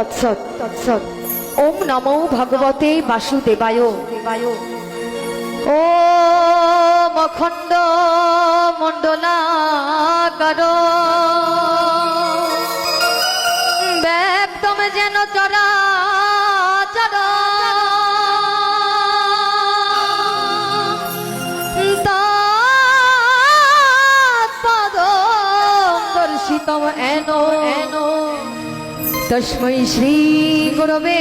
তৎসৎ তৎসৎ ওম নমো ভগবতে বাসুদেবায়। দেবায় ও মখণ্ড মণ্ডলাকার ব্যক্তম যেন চরা দর্শিতম এনো এনো। তস্मै শ্রী গুরবে।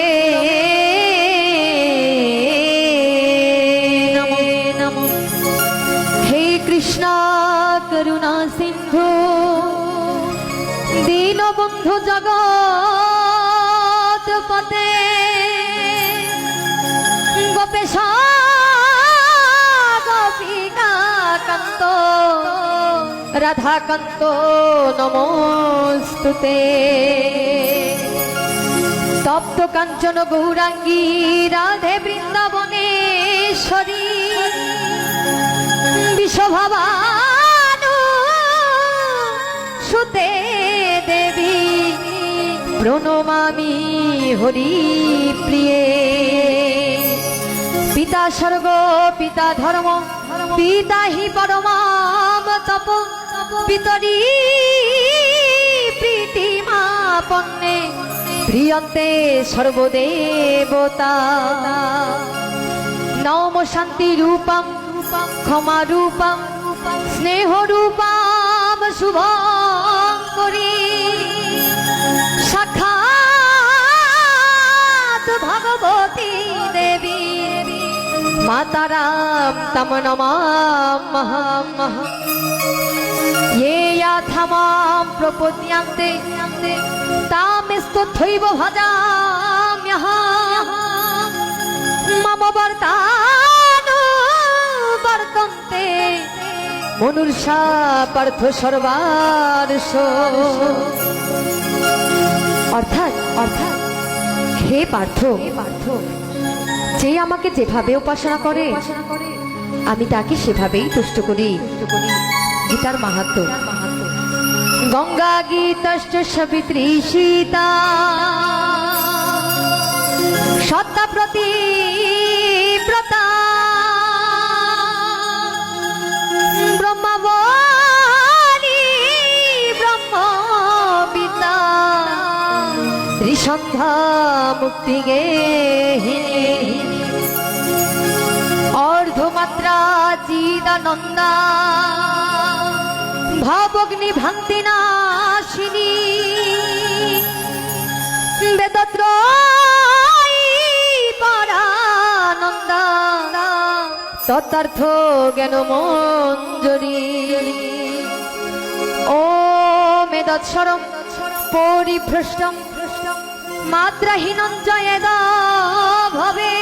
নমো নমো। হে কৃষ্ণ করুণা সিন্ধু দীনবন্ধু জগৎ পতে গোপেশ গোপিকা কান্ত রাধাকান্ত নমস্তুতে। তপ্ত কাঞ্চন গৌরাঙ্গী, রাধে বৃন্দাবনেশ্বরী। সুতে দেবী, প্রণমামি হরি প্রিয়ে। পিতা স্বর্গ, পিতা ধর্ম, পিতা হি পরমাম তপ, পিতরি প্রীতিমা পন্নে প্রিয়ন্তে সর্বদেবতা নম শান্তি রূপম ক্ষমা রূপম স্নেহ রূপম শুভম করি সাক্ষাৎ ভগবতী দেবী মাতারাম তম নমামহ ये याथमां प्रपद्यन्ते স্তথৈব ভজাম্যহম মম বর্তানো বর্তন্তে মনুর্ষা পার্থ সর্বার্ষ অর্থাৎ অর্থাৎ হে পার্থ হে পার্থ। যে আমাকে যেভাবে উপাসনা করে আমি তাকে সেভাবেই তুষ্ট করি। গীতার মাহাত্ম। মাহাত্ম। গঙ্গা গীতশ্চ সবিত্রী সীতা। সত্তা প্রতি মুক্তি গে অর্ধমাত্রা চিদানন্দা। ভাবগ্নি ভান্তি নাশিনী বেদত্রয়ী পরানন্দা তত্তার্থ জ্ঞান মঞ্জরি ও মেদৎসরম পরিভ্রষ্টম মাত্রাহীনম জয়েদ ভবে।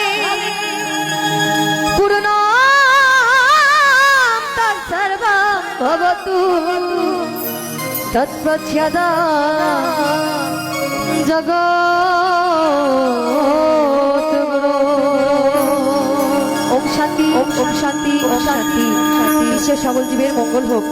তৎসর্বম ভবতু তৎপ্রচ্ছদ জগৎ ওম শান্তি ওম শান্তি শান্তি বিশ্বের সকল জীবের মঙ্গল হোক